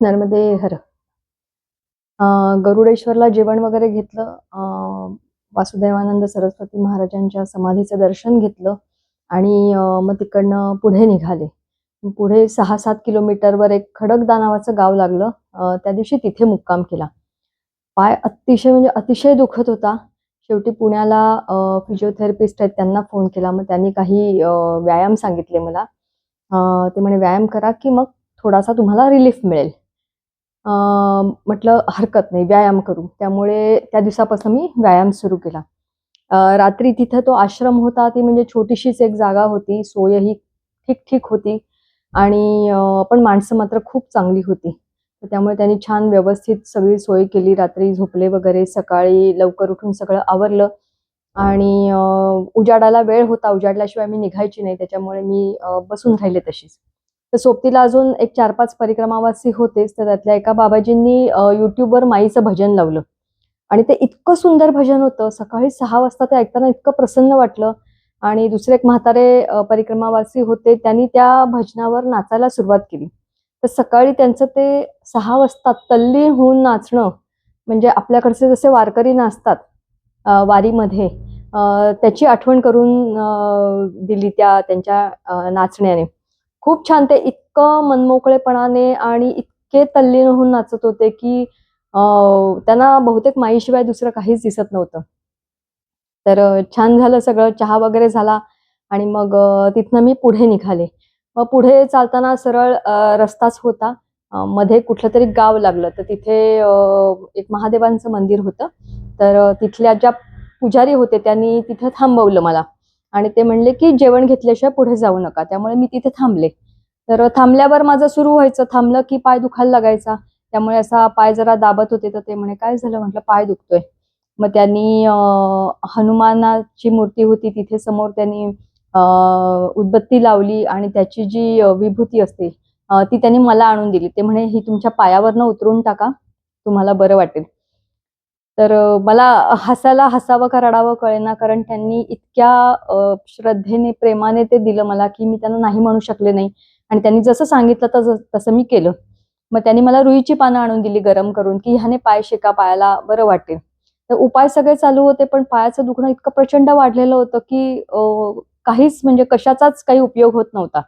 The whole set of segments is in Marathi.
नर्मदे हर. गरुडेश्वरला जेवण वगैरे घेतलं. वासुदेवानंद सरस्वती महाराजांच्या समाधीचं दर्शन घेतलं आणि मग तिकडनं पुढे निघाले. पुढे सहा सात किलोमीटरवर एक खडकदा नावाचं गाव लागलं. त्या दिवशी तिथे मुक्काम केला. पाय अतिशय म्हणजे अतिशय दुखत होता. शेवटी पुण्याला फिजिओथेरपिस्ट आहेत त्यांना फोन केला. मग त्यांनी काही व्यायाम सांगितले मला. ते म्हणे व्यायाम करा की मग थोडासा तुम्हाला रिलीफ मिळेल. म्हटलं हरकत नाही व्यायाम करू. त्यामुळे त्या दिवसापासून मी व्यायाम सुरू केला. रात्री तिथं तो आश्रम होता ती म्हणजे छोटीशीच एक जागा होती सोयही ठीक ठीक होती आणि पण माणसं मात्र खूप चांगली होती. तर त्यामुळे त्यांनी छान व्यवस्थित सगळी सोय केली रात्री झोपले वगैरे सकाळी लवकर उठून सगळं आवरलं आणि उजाडाला वेळ होता. उजाडल्याशिवाय मी निघायची नाही त्याच्यामुळे मी बसून राहिले तशीच. तर सोबतीला अजून एक चार पाच परिक्रमावासी होतेच तर त्यातल्या एका बाबाजींनी युट्यूबवर माईचं भजन लावलं. आणि ते इतकं सुंदर भजन होतं सकाळी सहा वाजता ते ऐकताना इतकं प्रसन्न वाटलं. आणि दुसरे एक म्हातारे परिक्रमावासी होते त्यांनी त्या भजनावर नाचायला सुरुवात केली. तर सकाळी त्यांचं ते सहा वाजता तल्लीन होऊन नाचणं म्हणजे आपल्याकडचे जसे वारकरी नाचतात वारीमध्ये त्याची आठवण करून दिली त्या त्यांच्या नाचण्याने. खूप छान ते इतकं मनमोकळेपणाने आणि इतके तल्लीन होऊन नाचत होते की त्यांना बहुतेक माईशिवाय दुसरं काहीच दिसत नव्हतं. तर छान झालं सगळं चहा वगैरे झाला आणि मग तिथनं मी पुढे निघाले. मग पुढे चालताना सरळ रस्ताच होता. मध्ये कुठलं तरी गाव लागलं. तर तिथे एक महादेवांचं मंदिर होतं. तर तिथल्या ज्या पुजारी होते त्यांनी तिथं थांबवलं मला. आणि ते म्हणले की जेवण घेतल्याशिवाय पुढे जाऊ नका त्यामुळे मी तिथे थांबले. तर थांबल्यावर माझं सुरू व्हायचं थांबलं की पाय दुखायला लागायचा. त्यामुळे असा पाय जरा दाबत होते तर ते म्हणे काय झालं? म्हटलं पाय दुखतोय. मग त्यांनी हनुमानाची मूर्ती होती तिथे समोर त्यांनी उदबत्ती लावली आणि त्याची जी विभूती असते ती त्यांनी मला आणून दिली. ते म्हणे ही तुमच्या पायावरनं उतरून टाका तुम्हाला बरं वाटेल. तर मला हसायला हसावं का रडावं कळेना कारण त्यांनी इतक्या श्रद्धेने प्रेमाने ते दिलं मला की मी त्यांना नाही म्हणू शकले नाही. आणि त्यांनी जसं सांगितलं तसं तसं मी केलं. मग त्यांनी मला रुईची पानं आणून दिली गरम करून की ह्याने पाय शेका पायाला बरं वाटेल. तर उपाय सगळे चालू होते पण पायाचं दुखणं इतकं प्रचंड वाढलेलं होतं की काहीच म्हणजे कशाचाच काही उपयोग होत नव्हता.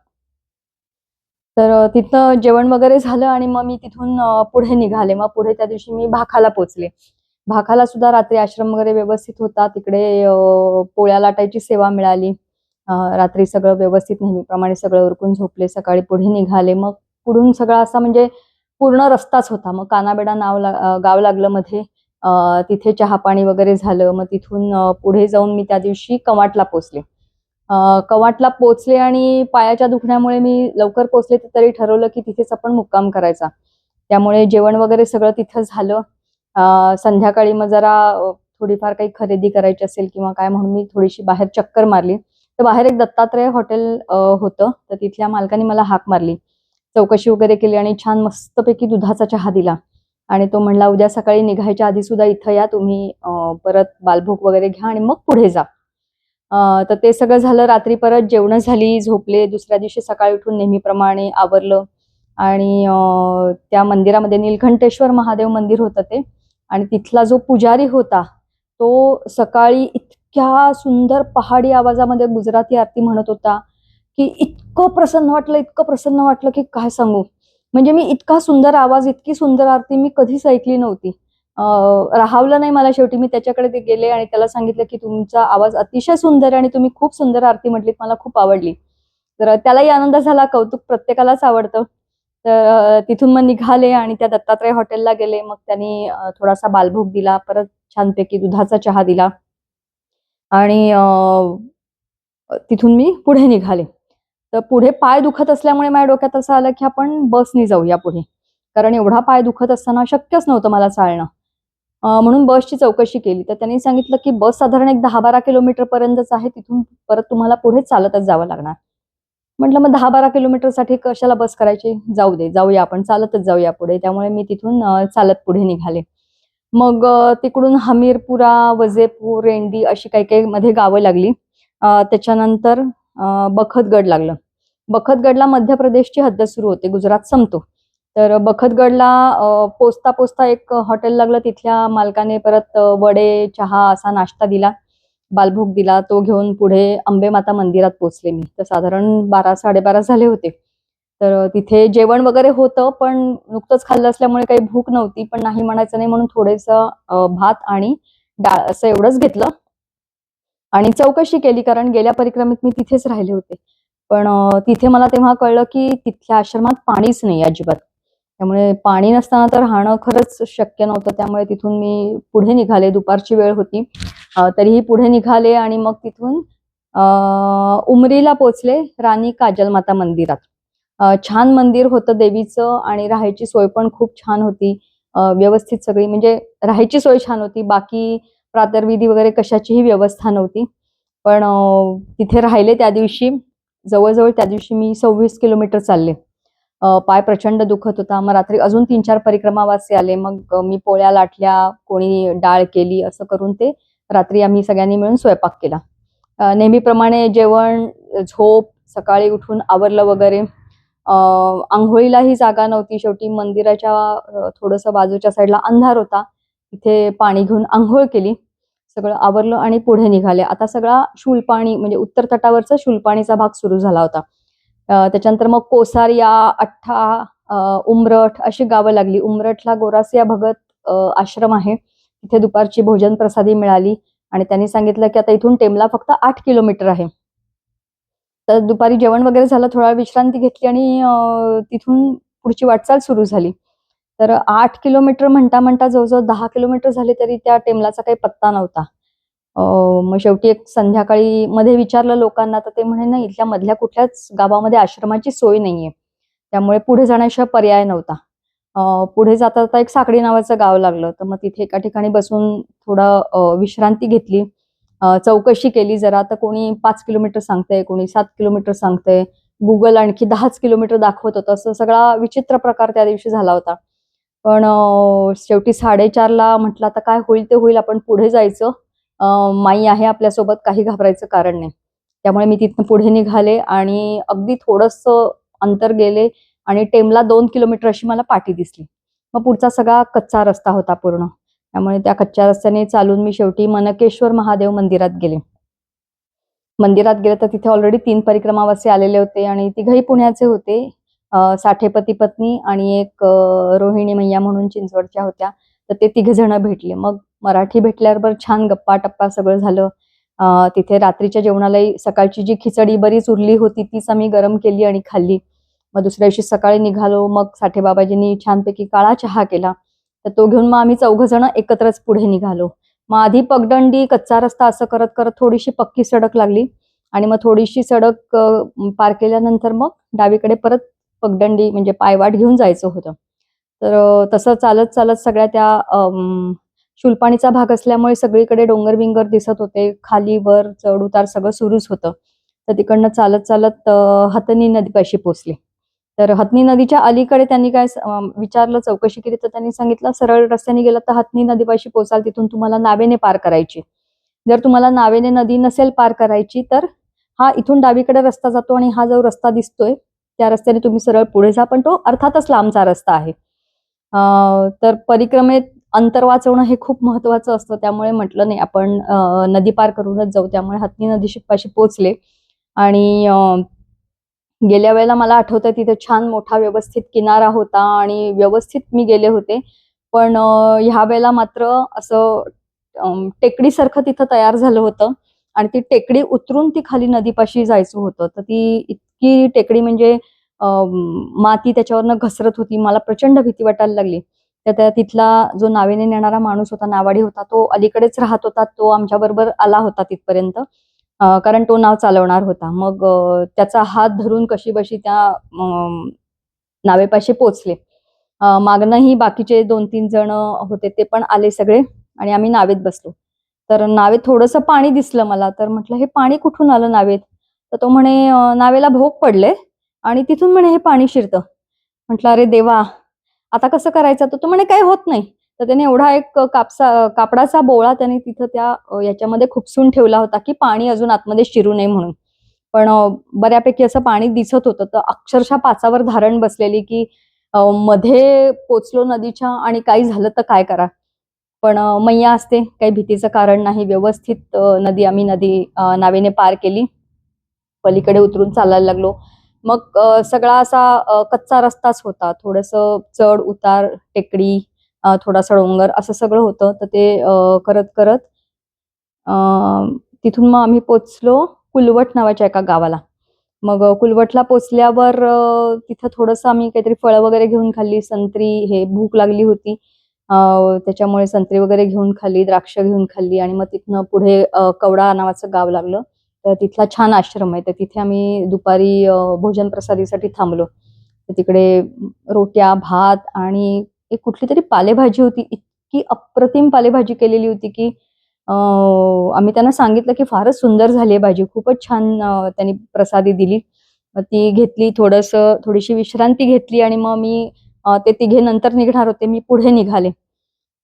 तर तिथं तिथनं जेवण वगैरे झालं आणि मग मी तिथून पुढे निघाले. मग पुढे त्या दिवशी मी भाखाला पोचले. भाखाला सुद्धा रात्री आश्रम वगैरे व्यवस्थित होता. तिकडे पोळ्या लाटायची सेवा मिळाली. रात्री सगळं व्यवस्थित नेहमीप्रमाणे सगळं उरकून झोपले. सकाळी पुढे निघाले. मग पुढून सगळा असा म्हणजे पूर्ण रस्ताच होता. मग कानाबेडा नाव ला- गाव लागलं मध्ये. तिथे चहा पाणी वगैरे झालं. मग तिथून पुढे जाऊन मी त्या दिवशी कवाटला पोचले. कवाटला पोचले आणि पायाच्या दुखण्यामुळे मी लवकर पोचले तरी ठरवलं की तिथेच आपण मुक्काम करायचा. त्यामुळे जेवण वगैरे सगळं तिथं झालं. संध्याकाळी मग जरा थोडीफार काही खरेदी करायची असेल किंवा काय म्हणून मी थोडीशी बाहेर चक्कर मारली. तर बाहेर एक दत्तात्रय हॉटेल होतं. तर तिथल्या मालकाने मला हाक मारली. चौकशी वगैरे केली आणि छान मस्तपैकी दुधाचा चहा दिला. आणि तो म्हणला उद्या सकाळी निघायच्या आधी सुद्धा इथं या. तुम्ही परत बालभोग वगैरे घ्या आणि मग पुढे जा. तर ते सगळं झालं. रात्री परत जेवणं झाली झोपले. दुसऱ्या दिवशी सकाळी उठून नेहमीप्रमाणे आवरलं. आणि त्या मंदिरामध्ये नीलकंठेश्वर महादेव मंदिर होतं ते. आणि तिथला जो पुजारी होता तो सकाळी इतक्या सुंदर पहाडी आवाजामध्ये गुजराती आरती म्हणत होता की इतकं प्रसन्न वाटलं इतकं प्रसन्न वाटलं की काय सांगू? म्हणजे मी इतका सुंदर आवाज इतकी सुंदर आरती मी कधीच ऐकली नव्हती. राहावलं नाही मला शेवटी. मी त्याच्याकडे ते गेले आणि त्याला सांगितलं की तुमचा आवाज अतिशय सुंदर आहे आणि तुम्ही खूप सुंदर आरती म्हटलीत मला खूप आवडली. तर त्यालाही आनंद झाला कौतुक प्रत्येकालाच आवडतं. तर तिथून मग निघाले आणि त्या दत्तात्रय हॉटेलला गेले. मग त्यांनी थोडासा बालभोग दिला परत छानपैकी दुधाचा चहा दिला. आणि तिथून मी पुढे निघाले. तर पुढे पाय दुखत असल्यामुळे माझ्या डोक्यात असं आलं की आपण बसनी जाऊया पुढे. कारण एवढा पाय दुखत असताना शक्यच नव्हतं मला चालणं. म्हणून बसची चौकशी केली. तर त्यांनी सांगितलं की बस साधारण एक दहा बारा किलोमीटर पर्यंतच आहे. तिथून परत तुम्हाला पुढे चालतच जावं लागणार. म्हटलं मग दहा बारा किलोमीटरसाठी कशाला बस करायची? जाऊ दे जाऊया आपण चालतच जाऊया पुढे. त्यामुळे मी तिथून चालत पुढे निघाले. मग तिकडून हमीरपुरा वजेपूर रेंडी अशी काही काही मध्ये गावं लागली. त्याच्यानंतर बखतगड लागलं. बखतगडला मध्य प्रदेशची हद्द सुरू होते गुजरात संपतो. तर बखतगडला पोचता पोचता एक हॉटेल लागलं तिथल्या मालकाने परत वडे चहा असा नाश्ता दिला. बालभोग दिला तो घेऊन पुढे अंबे माता मंदिरात पोचले मी. तर साधारण बारा साडेबारा झाले होते. तर तिथे जेवण वगैरे होतं पण नुकतंच खाल्लं असल्यामुळे काही भूक नव्हती पण नाही म्हणायचं नाही म्हणून थोडंसं भात आणि डाळ असं एवढंच घेतलं. आणि चौकशी केली कारण गेल्या परिक्रमेत मी तिथेच राहिले होते. पण तिथे मला तेव्हा कळलं की तिथल्या आश्रमात पाणीच नाही अजिबात. त्यामुळे पाणी नसताना तर राहणं खरंच शक्य नव्हतं. त्यामुळे तिथून मी पुढे निघाले. दुपारची वेळ होती. तरीही पुढे निघाले आणि मग तिथून उमरीला पोचले राणी काजल माता मंदिरात. छान मंदिर होतं देवीचं आणि राहायची सोय पण खूप छान होती. व्यवस्थित सगळी म्हणजे राहायची सोय छान होती. बाकी प्रातर्विधी वगैरे कशाचीही व्यवस्था नव्हती. पण तिथे राहिले त्या दिवशी. जवळजवळ त्या दिवशी मी सव्वीस किलोमीटर चालले. पाय प्रचंड दुखत होता. मग रात्री अजून तीन चार परिक्रमावासी आले. मग मी पोळ्या लाटल्या कोणी डाळ केली असं करून ते रात्री आम्ही सगळ्यांनी मिळून स्वयंपाक केला. नेहमीप्रमाणे जेवण झोप सकाळी उठून आवरलं वगैरे. आंघोळीलाही जागा नव्हती. शेवटी मंदिराच्या थोडंसं बाजूच्या साईडला अंधार होता. तिथे पाणी घेऊन आंघोळ केली. सगळं आवरलं आणि पुढे निघाले. आता सगळा शूलपाणी म्हणजे उत्तर तटावरचा शूलपाणीचा भाग सुरू झाला होता. त्याच्यानंतर मग कोसारिया अठ्ठा उमरठ अशी गावं लागली. उमरठला गोरासिया भगत आश्रम आहे. तिथे दुपारची भोजन प्रसादी मिळाली आणि त्यांनी सांगितलं की आता इथून टेमला फक्त आठ किलोमीटर आहे. तर दुपारी जेवण वगैरे झालं थोडा वेळ विश्रांती घेतली आणि तिथून पुढची वाटचाल सुरू झाली. तर आठ किलोमीटर म्हणता म्हणता जवळजवळ दहा किलोमीटर झाले तरी त्या टेमलाचा काही पत्ता नव्हता. मग शेवटी एक संध्याकाळी मध्ये विचारलं लोकांना तर ते म्हणे नाही इथल्या मधल्या कुठल्याच गावामध्ये आश्रमाची सोय नाहीये. त्यामुळे पुढे जाण्याशिवाय पर्याय नव्हता. पुढे जाता जाता एक साकडी नावाचं गाव लागलं. तर मग तिथे एका ठिकाणी बसून थोडं विश्रांती घेतली. चौकशी केली जरा. तर कोणी पाच किलोमीटर सांगते कोणी सात किलोमीटर सांगतंय. गुगल आणखी दहाच किलोमीटर दाखवत होतं. असं सगळा विचित्र प्रकार त्या दिवशी झाला होता. पण शेवटी साडेचारला म्हटलं आता काय होईल ते होईल. आपण पुढे जायचं. माई आहे आपल्यासोबत काही घाबरायचं कारण नाही. त्यामुळे मी तिथनं पुढे निघाले आणि अगदी थोडंसं अंतर गेले आणि टेमला दोन किलोमीटर अशी मला पाठी दिसली. मग पुढचा सगळा कच्चा रस्ता होता पूर्ण. त्यामुळे त्या कच्च्या रस्त्याने चालून मी शेवटी मनकेश्वर महादेव मंदिरात गेले. मंदिरात गेले तर तिथे ऑलरेडी तीन परिक्रमावासी आलेले होते आणि तिघही पुण्याचे होते. साठेपती पत्नी आणि एक रोहिणी मैया म्हणून चिंचवडच्या होत्या. तर ते तिघ जण भेटले. मग मराठी भेटल्याबरोबर छान गप्पा टप्पा सगळं झालं. तिथे रात्रीच्या जेवणालाही सकाळची जी खिचडी बरीच उरली होती तीच आम्ही गरम केली आणि खाल्ली. मग दुसऱ्या दिवशी सकाळी निघालो मग साठेबाबाजींनी छानपैकी काळा चहा केला. तर तो घेऊन मग आम्ही चौघजण एकत्रच पुढे निघालो. मग आधी पगडंडी कच्चा रस्ता असं करत करत थोडीशी पक्की सडक लागली आणि मग थोडीशी सडक पार केल्यानंतर मग डावीकडे परत पगडंडी म्हणजे पायवाट घेऊन जायचं होतं. तर तसं चालत चालत सगळ्या त्या शुलपाणीचा भाग असल्यामुळे सगळीकडे डोंगर बिंगर दिसत होते. खाली वर चढ उतार सगळं सुरूच होतं. तर तिकडनं चालत चालत अ, हतनी नदीपाशी पोचले तर हतनी नदीच्या अलीकडे त्यांनी काय विचारलं चौकशी केली तर त्यांनी सांगितलं सरळ रस्त्याने गेला तर हतनी नदीपाशी पोचाल तिथून तुम्हाला नावेने पार करायची. जर तुम्हाला नावेने नदी नसेल पार करायची तर हा इथून डावीकडे रस्ता जातो आणि हा जो रस्ता दिसतोय त्या रस्त्याने तुम्ही सरळ पुढे जा. पण तो अर्थातच लांबचा रस्ता आहे. तर परिक्रमेत अंतर वाचवणं हे खूप महत्वाचं असतं. त्यामुळे म्हटलं नाही आपण नदी पार करूनच जाऊ. त्यामुळे हातनी नदी पाशी पोचले आणि गेल्या वेळेला मला आठवतं तिथे छान मोठा व्यवस्थित किनारा होता आणि व्यवस्थित मी गेले होते. पण ह्या वेळेला मात्र असं टेकडीसारखं तिथं तयार झालं होतं. आणि ती टेकडी उतरून ती खाली नदीपाशी जायचं होतं. तर ती इतकी टेकडी म्हणजे माती त्याच्यावरनं घसरत होती. मला प्रचंड भीती वाटायला लागली. तर त्या तिथला जो नावेने नेणारा माणूस होता नावाडी होता तो अलीकडेच राहत होता तो आमच्या बरोबर आला होता तिथपर्यंत. कारण तो नाव चालवणार होता. मग त्याचा हात धरून कशी बशी त्या नावेपाशी पोचले. मागणंही बाकीचे दोन तीन जण होते ते पण आले सगळे आणि आम्ही नावेत बसलो. तर नावेत थोडंसं पाणी दिसलं मला तर म्हटलं हे पाणी कुठून आलं नावेत? तर तो म्हणे नावेला भोग पडले आणि तिथून म्हणे हे पाणी शिरतं. म्हटलं अरे देवा आता कसं करायचं? तर तो म्हणे काही होत नाही. तर त्याने एवढा एक कापसा कापडाचा बोळा त्याने तिथं त्या याच्यामध्ये खुपसून ठेवला होता की पाणी अजून आतमध्ये शिरू नये म्हणून. पण बऱ्यापैकी असं पाणी दिसत होतं. तर अक्षरशः पाचावर धारण बसलेली की मध्ये पोचलो नदीच्या आणि काही झालं तर काय करा? पण मैया असते. काही भीतीचं कारण नाही. व्यवस्थित नदी आम्ही नदी नावेने पार केली. पलीकडे उतरून चालायला लागलो. मग सगळा असा कच्चा रस्ताच होता. थोडस चढ उतार टेकडी थोडासा डोंगर असं सगळं होतं. तर ते करत करत अ, तिथून मग आम्ही पोचलो कुलवट नावाच्या एका गावाला. मग कुलवटला पोचल्यावर तिथं थोडंसं आम्ही काहीतरी फळं वगैरे घेऊन खाल्ली. संत्री हे भूक लागली होती. त्याच्यामुळे संत्री वगैरे घेऊन खाल्ली द्राक्ष घेऊन खाल्ली आणि मग तिथनं पुढे कवडा नावाचं गाव लागलं. तर तिथला छान आश्रम आहे. तर तिथे आम्ही दुपारी भोजन प्रसादीसाठी थांबलो. तर तिकडे रोट्या भात आणि एक कुठली तरी पालेभाजी होती. इतकी अप्रतिम पालेभाजी केलेली होती की आम्ही त्यांना सांगितलं की फारच सुंदर झाली आहे भाजी. खूपच छान त्यांनी प्रसादी दिली. मग ती घेतली थोडंसं थोडीशी विश्रांती घेतली आणि मग मी ते तिघे नंतर निघणार होते. मी पुढे निघाले.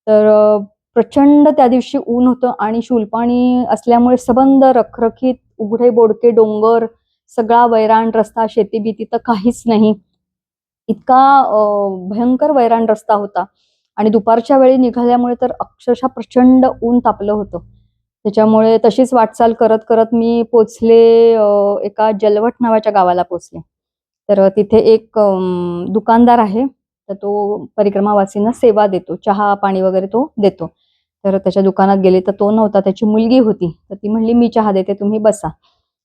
तर प्रचंड त्या दिवशी ऊन होतं आणि शूलपाणी असल्यामुळे सबंध रखरखीत उघडे बोडके डोंगर सगळा वैराण रस्ता शेती बीती तर काहीच नाही. इतका भयंकर वैराण रस्ता होता. आणि दुपारच्या वेळी निघाल्यामुळे तर अक्षरशः प्रचंड ऊन तापलं होतं. त्याच्यामुळे तशीच वाटचाल करत करत मी पोचले एका जलवट नावाच्या गावाला पोचले. तर तिथे एक दुकानदार आहे तर तो परिक्रमावासींना सेवा देतो चहा पाणी वगैरे तो देतो. तर त्याच्या दुकानात गेले तर तो नव्हता त्याची मुलगी होती. तर ती म्हणली मी चहा देते तुम्ही बसा.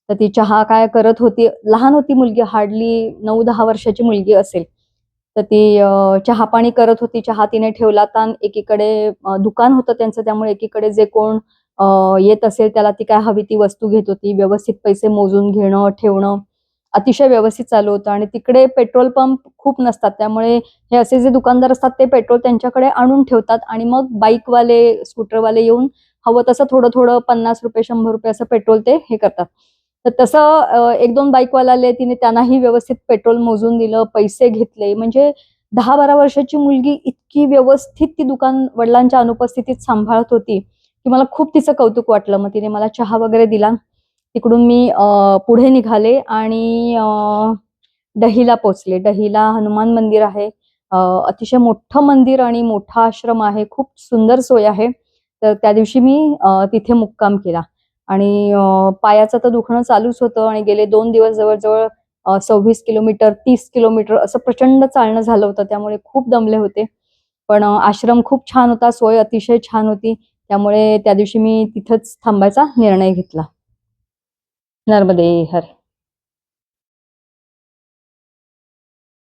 तर ती चहा काय करत होती लहान होती मुलगी हार्डली नऊ दहा वर्षाची मुलगी असेल. तर ती चहा पाणी करत होती चहा तिने ठेवला ताण एकीकडे दुकान होतं त्यांचं त्यामुळे एकीकडे जे कोण येत असेल त्याला ती काय हवी ती वस्तू घेत होती व्यवस्थित पैसे मोजून घेणं ठेवणं. अतिशय व्यवस्थित चालू होतं आणि तिकडे पेट्रोल पंप खूप नसतात. त्यामुळे हे असे जे दुकानदार असतात ते पेट्रोल त्यांच्याकडे आणून ठेवतात आणि मग बाईकवाले स्कूटरवाले येऊन हवं तसं थोडं थोडं पन्नास रुपये शंभर रुपये असं पेट्रोल ते हे करतात. तर तसं एक दोन बाईकवाले आले तिने त्यांनाही व्यवस्थित पेट्रोल मोजून दिलं पैसे घेतले. म्हणजे दहा बारा वर्षाची मुलगी इतकी व्यवस्थित ती दुकान वडिलांच्या अनुपस्थितीत सांभाळत होती की मला खूप तिचं कौतुक वाटलं. मग तिने मला चहा वगैरे दिला. तिकडून मी पुढे निघाले आणि डहीला पोचले. डहीला हनुमान मंदिर आहे. अतिशय मोठं मंदिर आणि मोठा आश्रम आहे. खूप सुंदर सोय आहे. तर त्या दिवशी मी तिथे मुक्काम केला. आणि पायाचं तर दुखणं चालूच होतं आणि गेले दोन दिवस जवळजवळ सव्वीस किलोमीटर तीस किलोमीटर असं प्रचंड चालणं झालं होतं. त्यामुळे खूप दमले होते. पण आश्रम खूप छान होता. सोय अतिशय छान होती. त्यामुळे त्या दिवशी मी तिथंच थांबायचा निर्णय घेतला. नर्मदे हर।